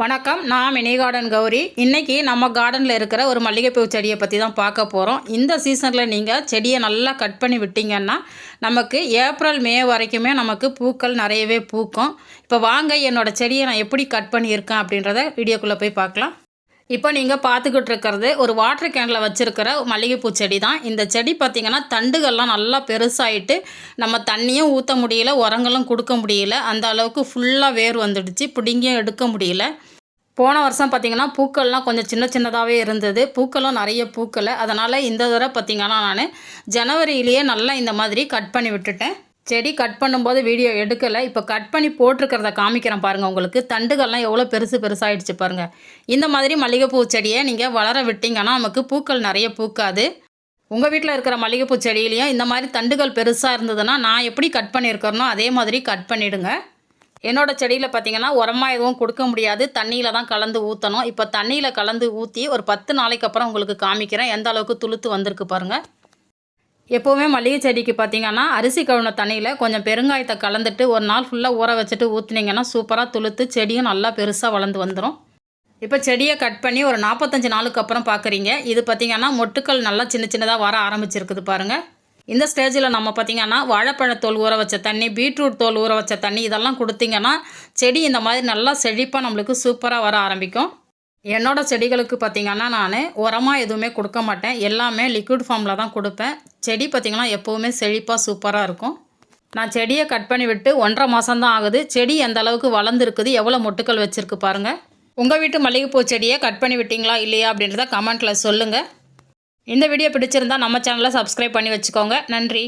வணக்கம் நான் mini garden Gowri. இன்றைக்கி நம்ம கார்டனில் இருக்கிற ஒரு மல்லிகைப்பூ செடியை பற்றி தான் பார்க்க போகிறோம் இந்த சீசனில் நீங்கள் செடியை நல்லா கட் பண்ணி விட்டிங்கன்னா நமக்கு ஏப்ரல் மே வரைக்குமே நமக்கு பூக்கள் நிறையவே பூக்கும். இப்போ வாங்க என்னோடய செடியை நான் எப்படி கட் பண்ணியிருக்கேன் அப்படின்றத வீடியோக்குள்ளே போய் பார்க்கலாம். இப்போ நீங்கள் பார்த்துக்கிட்டு இருக்கிறது ஒரு வாட்டர் கேனில் வச்சுருக்கிற மல்லிகைப்பூ செடி தான் இந்த செடி பார்த்திங்கன்னா தண்டுகள்லாம் நல்லா பெருசாகிட்டு நம்ம தண்ணியும் ஊற்ற முடியல உரங்களும் கொடுக்க முடியல. அந்த அளவுக்கு ஃபுல்லாக வேர் வந்துடுச்சு பிடிங்கியும் எடுக்க முடியல. போன வருஷம் பார்த்திங்கன்னா பூக்கள்லாம் கொஞ்சம் சின்ன சின்னதாகவே இருந்தது. பூக்களும் நிறைய பூக்களை அதனால் இந்த தடவை பார்த்திங்கன்னா நான் ஜனவரியிலேயே நல்லா இந்த மாதிரி கட் பண்ணி விட்டுட்டேன். செடி கட் பண்ணும்போது வீடியோ எடுக்கலை. இப்போ கட் பண்ணி போட்டிருக்கிறத காமிக்கிறேன் பாருங்கள் உங்களுக்கு. தண்டுகள்லாம் எவ்வளோ பெருசு பெருசாகிடுச்சு பாருங்கள் இந்த மாதிரி மல்லிகைப்பூ செடியை நீங்கள் வளர விட்டிங்கன்னா நமக்கு பூக்கள் நிறைய பூக்காது. உங்கள் வீட்டில் இருக்கிற மல்லிகைப்பூ செடியிலையும் இந்த மாதிரி தண்டுகள் பெருசாக இருந்ததுன்னா நான் எப்படி கட் பண்ணியிருக்கிறேனோ அதே மாதிரி கட் பண்ணிவிடுங்க என்னோடய செடியில் பார்த்தீங்கன்னா உரமாக எதுவும் கொடுக்க முடியாது. தண்ணியில் தான் கலந்து ஊற்றணும் இப்போ தண்ணியில் கலந்து ஊற்றி ஒரு பத்து நாளைக்கு அப்புறம் உங்களுக்கு காமிக்கிறேன். எந்த அளவுக்கு துளுத்து வந்திருக்கு பாருங்கள் எப்போவுமே மல்லிகை செடிக்கு பார்த்தீங்கன்னா அரிசி கழுவின தண்ணியில் கொஞ்சம் பெருங்காயத்தை கலந்துட்டு ஒரு நாள் ஃபுல்லாக ஊற வச்சுட்டு ஊற்றுனீங்கன்னா சூப்பராக துளுத்து செடியும் நல்லா பெருசாக வளர்ந்து வந்துடும் இப்போ செடியை கட் பண்ணி ஒரு நாற்பத்தஞ்சு நாளுக்கு அப்புறம் பார்க்குறீங்க இது பார்த்திங்கன்னா மொட்டுக்கள் நல்லா சின்ன சின்னதாக வர ஆரம்பிச்சிருக்குது பாருங்கள் இந்த ஸ்டேஜில் நம்ம பார்த்திங்கன்னா வாழைப்பழத்தோல் ஊற வச்ச தண்ணி பீட்ரூட் தோல் ஊற வச்ச தண்ணி இதெல்லாம் கொடுத்திங்கன்னா செடி இந்த மாதிரி நல்லா செழிப்பாக நம்மளுக்கு சூப்பராக வர ஆரம்பிக்கும். என்னோடய செடிகளுக்கு பார்த்திங்கன்னா நான் உரமாக எதுவுமே கொடுக்க மாட்டேன். எல்லாமே லிக்விட் ஃபார்மில் தான் கொடுப்பேன். செடி பார்த்திங்கன்னா எப்போவுமே செழிப்பாக சூப்பராக இருக்கும். நான் செடியை கட் பண்ணி விட்டு ஒன்றரை மாதம்தான் ஆகுது. செடி எந்த அளவுக்கு வளர்ந்துருக்குது எவ்வளோ மொட்டுக்கள் வச்சுருக்கு பாருங்கள் உங்கள் வீட்டு மல்லிகைப்பூ செடியை கட் பண்ணி விட்டிங்களா இல்லையா அப்படின்றத கமெண்ட்டில் சொல்லுங்கள் இந்த வீடியோ பிடிச்சிருந்தா நம்ம சேனலை சப்ஸ்கிரைப் பண்ணி வச்சுக்கோங்க. நன்றி.